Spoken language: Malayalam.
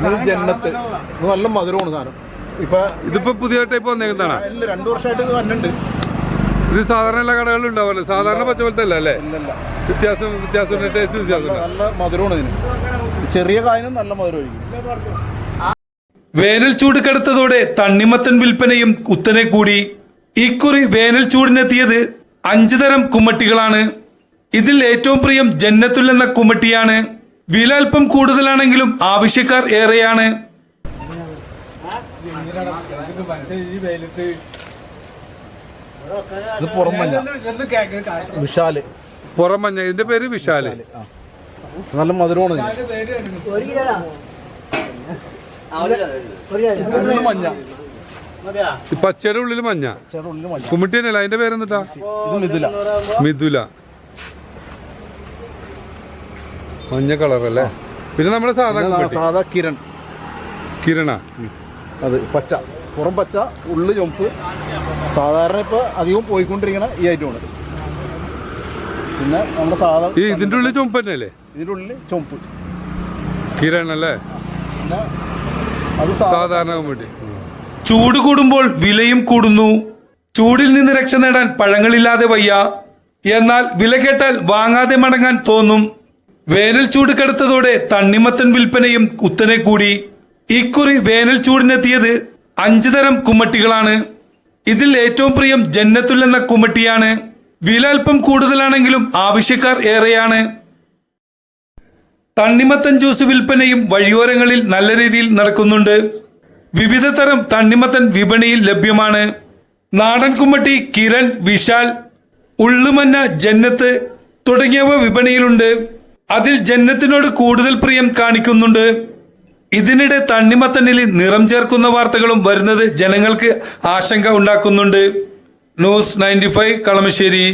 ഇത് ജന്നത്ത്. ഇത് നല്ല മധുരമാണ് സാധനം. ഇപ്പൊ ഇതിപ്പോ പുതിയ ടൈപ്പ് വന്നേക്കുന്നതാണ്. രണ്ടു വർഷമായിട്ട് ഇത് വന്നിട്ടുണ്ട്. ഇത് സാധാരണ എല്ലാ കടകളിലും ഉണ്ടാവല്ലോ സാധാരണ പച്ചപോലത്തെ അല്ല അല്ലേ? ഇല്ലല്ല വ്യത്യാസം വ്യത്യാസം ടേസ്റ്റ് വ്യത്യാസം നല്ല മധുരമാണ് ഇതിന്. ചെറിയ കായനും നല്ല മധുരമായിരിക്കും. വേനൽ ചൂട് കടുത്തതോടെ തണ്ണിമത്തൻ വിൽപ്പനയും കുത്തനെ കൂടി. ഇക്കുറി വേനൽ ചൂടിനെത്തിയത് അഞ്ചു തരം കുമ്മട്ടികളാണ്. ഇതിൽ ഏറ്റവും പ്രിയം ജന്നത്തുൽ എന്ന കുമ്മട്ടിയാണ്. വില അല്പം കൂടുതലാണെങ്കിലും ആവശ്യക്കാർ ഏറെയാണ്. വിശാൽ. പുറം മഞ്ഞ ഇതിന്റെ പേര് വിശാൽ. നല്ല മധുരമാണ് മഞ്ഞ. പച്ചയുടെ ഉള്ളിൽ മഞ്ഞ. ചേട്ടാ ഉള്ളിൽ മഞ്ഞ. കുമ്മിട്ടി തന്നെയല്ല അതിന്റെ പേരെന്നിട്ടാ ഇത് മിഥുല. മിഥുല. മഞ്ഞ കളർ അല്ലേ? പിന്നെ നമ്മുടെ സാധാ സാധാ കിരൺ. കിരണ? അത് പച്ച. പുറം പച്ച ഉള്ളു ചുമപ്പ് സാധാരണ ഇപ്പൊ അധികം പോയിക്കൊണ്ടിരിക്കണ ഈ ഐറ്റമാണ് പിന്നെ നമ്മുടെ സാധാ ഇതിന്റെ ഉള്ളിൽ ചുമപ്പ് തന്നെയല്ലേ? ഇതിന്റെ ഉള്ളിൽ ചുമപ്പ് കിരൺ അല്ലേ? പിന്നെ അത് സാധാരണ ചൂട് കൂടുമ്പോൾ വിലയും കൂടുന്നു. ചൂടിൽ നിന്ന് രക്ഷ നേടാൻ പഴങ്ങളില്ലാതെ വയ്യ. എന്നാൽ വില കേട്ടാൽ വാങ്ങാതെ മടങ്ങാൻ തോന്നും. വേനൽ ചൂട് കടുത്തതോടെ തണ്ണിമത്തൻ വിൽപ്പനയും കുത്തനെ കൂടി. ഇക്കുറി വേനൽ ചൂടിനെത്തിയത് അഞ്ചു തരം കുമ്മട്ടികളാണ്. ഇതിൽ ഏറ്റവും പ്രിയം ജന്നത്തുൽ എന്ന കുമ്മട്ടിയാണ്. വില അല്പം കൂടുതലാണെങ്കിലും ആവശ്യക്കാർ ഏറെയാണ്. തണ്ണിമത്തൻ ജ്യൂസ് വിൽപ്പനയും വഴിയോരങ്ങളിൽ നല്ല രീതിയിൽ നടക്കുന്നുണ്ട്. വിവിധ തരം തണ്ണിമത്തൻ വിപണിയിൽ ലഭ്യമാണ്. നാടൻ കുമ്മട്ടി കിരൺ വിശാൽ ഉള്ളുമന്ന ജന്നത്ത് തുടങ്ങിയവ വിപണിയിലുണ്ട്. അതിൽ ജന്നത്തിനോട് കൂടുതൽ പ്രിയം കാണിക്കുന്നുണ്ട്. ഇതിനിടെ തണ്ണിമത്തണ്ണിൽ നിറം ചേർക്കുന്ന വാർത്തകളും വരുന്നത് ജനങ്ങൾക്ക് ആശങ്ക ഉണ്ടാക്കുന്നുണ്ട്. News ninety five Kalamassery.